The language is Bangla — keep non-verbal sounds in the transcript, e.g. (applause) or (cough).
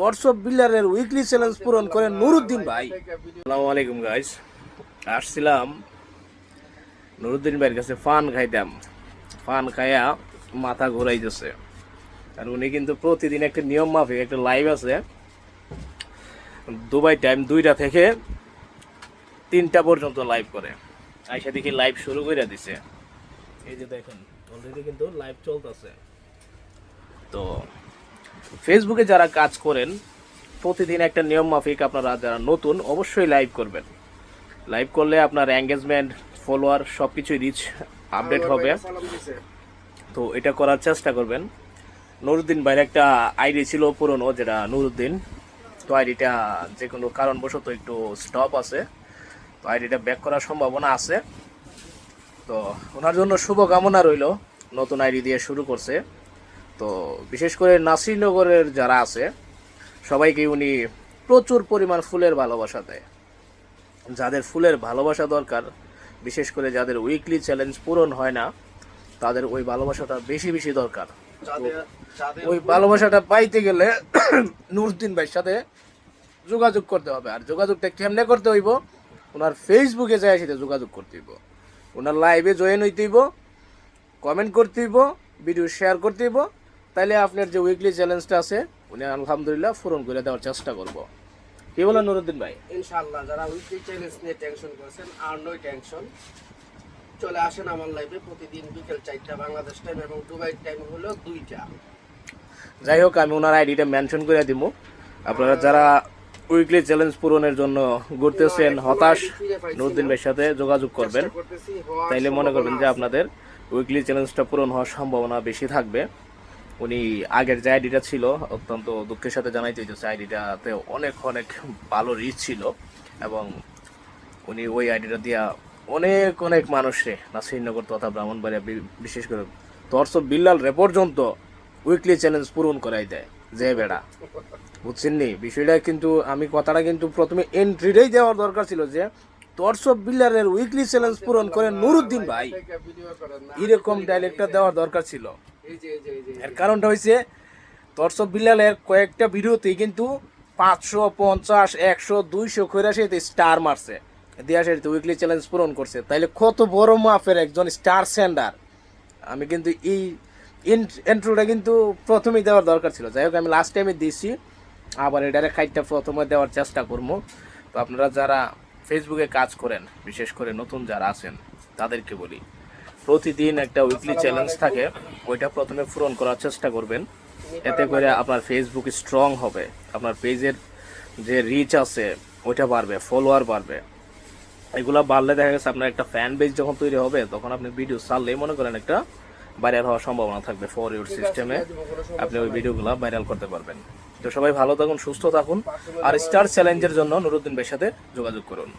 দর্শক বিল্ডারের উইকলি চ্যালেঞ্জ পূরণ করেন নুরুদ্দিন ভাই। আসসালামু আলাইকুম গাইস আসছিলাম নুরুদ্দিন ভাইয়ের কাছে ফান খাইতাম। ফান খাইয়া মাথা ঘুরাইতেছে আর উনি কিন্তু প্রতিদিন একটা নিয়ম মাফিক, একটা লাইভ আছে। দুবাই টাইম দুইটা থেকে তিনটা পর্যন্ত লাইভ করে। আইসা দেখি লাইভ শুরু করে দিছে। এই যে দেখেন অলরেডি কিন্তু লাইভ চলতেছে। তো ফেসবুকে যারা কাজ করেন প্রতিদিন একটা নিয়ম মাফিক আপনারা যারা নতুন অবশ্যই লাইভ করবেন। লাইভ করলে আপনার এঙ্গেজমেন্ট ফলোয়ার সব কিছুই রিচ আপডেট হবে। তো এটা করার চেষ্টা করবেন। নুরুদ্দিন ভাইয়ের একটা আইডি ছিল পুরনো যেটা নুরুদ্দিন। তো আইডিটা যে কোনো কারণবশত একটু স্টপ আছে। তো আইডিটা ব্যাক করার সম্ভাবনা আছে। তো ওনার জন্য শুভকামনা রইল। নতুন আইডি দিয়ে শুরু করছে। তো বিশেষ করে নাসিরনগরের যারা আছে সবাইকে উনি প্রচুর পরিমাণ ফুলের ভালোবাসা দেয়। যাদের ফুলের ভালোবাসা দরকার বিশেষ করে যাদের উইকলি চ্যালেঞ্জ পূরণ হয় না তাদের ওই ভালোবাসাটা বেশি বেশি দরকার। ওই ভালোবাসাটা পাইতে গেলে (clears throat) নুরুদ্দিন ভাইয়ের সাথে যোগাযোগ করতে হবে। আর যোগাযোগটা কেমনে করতে হইব? ওনার ফেসবুকে যায় সেটা যোগাযোগ করতে হইব। ওনার লাইভে জয়েন হইতে হইব কমেন্ট করতে হইব ভিডিও শেয়ার করতে হইব। তাইলে আপনার যে উইকলি চ্যালেঞ্জটা আছে উনি আলহামদুলিল্লাহ পূরণ করে দেওয়ার চেষ্টা করব। কি বলেন নুরুদ্দিন ভাই? ইনশাআল্লাহ যারা উইকলি চ্যালেঞ্জ নিয়ে টেনশন করেছেন আর নয় টেনশন চলে আসেন আমার লাইভে প্রতিদিন বিকেল চারটা বাংলাদেশ টাইম এবং দুবাই টাইম হলো দুইটা। যাই হোক আমি ওনার আইডিটা মেনশন করে দিব আপনারা যারা উইকলি চ্যালেঞ্জ পূরণের জন্য ঘুরতেছেন হতাশ নুরুদ্দিন ভাইয়ের সাথে যোগাযোগ করবেন। তাইলে মনে করবেন যে আপনাদের উইকলি চ্যালেঞ্জটা পূরণ হওয়ার সম্ভাবনা বেশি থাকবে। উনি আগের যে আইডিটা ছিল, অত্যন্ত দুঃখের সাথে জানাইতে হইতেছে, আইডিটাতে অনেক অনেক ভালো রিচ ছিল এবং উনি ওই আইডিটা দিয়া অনেক অনেক মানুষে নাসিরনগর তথা ব্রাহ্মণবাড়িয়া বিশেষ করে দর্শক বিল্লাল রে পর্যন্ত উইকলি চ্যালেঞ্জ পূরণ করাই দেয়। যে বেড়া, বুঝছেন নি? বিষয়টা কিন্তু, আমি কথাটা কিন্তু প্রথমে এন্ট্রিটাই দেওয়ার দরকার ছিল যে দর্শক বিল্লারের উইকলি চ্যালেঞ্জ পূরণ করে নুরুদ্দিন ভাই, এরকম ডাইলেক্টটা দেওয়ার দরকার ছিল। এর কারণটা হয়েছে দর্শক বিল্লালের কয়েকটা ভিডিওতেই কিন্তু পাঁচশো পঞ্চাশ একশো দুইশো করে সে স্টার মারছে। দিয়া সে উইকলি চ্যালেঞ্জ পূরণ করছে। তাইলে কত বড় মাপের একজন স্টার সেন্ডার আমি কিন্তু এই এন্ট্রোটা কিন্তু প্রথমেই দেওয়ার দরকার ছিল। যাই হোক আমি লাস্ট টাইমে দিয়েছি। আবার এটারে খাইটটা প্রথমে দেওয়ার চেষ্টা করব। তো আপনারা যারা ফেসবুকে কাজ করেন বিশেষ করে নতুন যারা আছেন তাদেরকে বলি প্রতিদিন একটা উইকলি চ্যালেঞ্জ থাকে, ওইটা প্রথমে পূরণ করার চেষ্টা করবেন। এতে করে আপনার ফেসবুক স্ট্রং হবে, আপনার পেজের যে রিচ আছে, ওইটা বাড়বে ফলোয়ার বাড়বে। এগুলা বাড়লে দেখা গেছে আপনার একটা ফ্যান বেজ যখন তৈরি হবে, তখন আপনি ভিডিও ছাড়লেই মনে করেন একটা ভাইরাল হওয়ার সম্ভাবনা থাকবে ফর ইউর সিস্টেমে আপনি ওই ভিডিওগুলো ভাইরাল করতে পারবেন। তো সবাই ভালো থাকুন, সুস্থ থাকুন, আর স্টার চ্যালেঞ্জের জন্য নুরুদ্দিন ভাইয়ের সাথে যোগাযোগ করুন।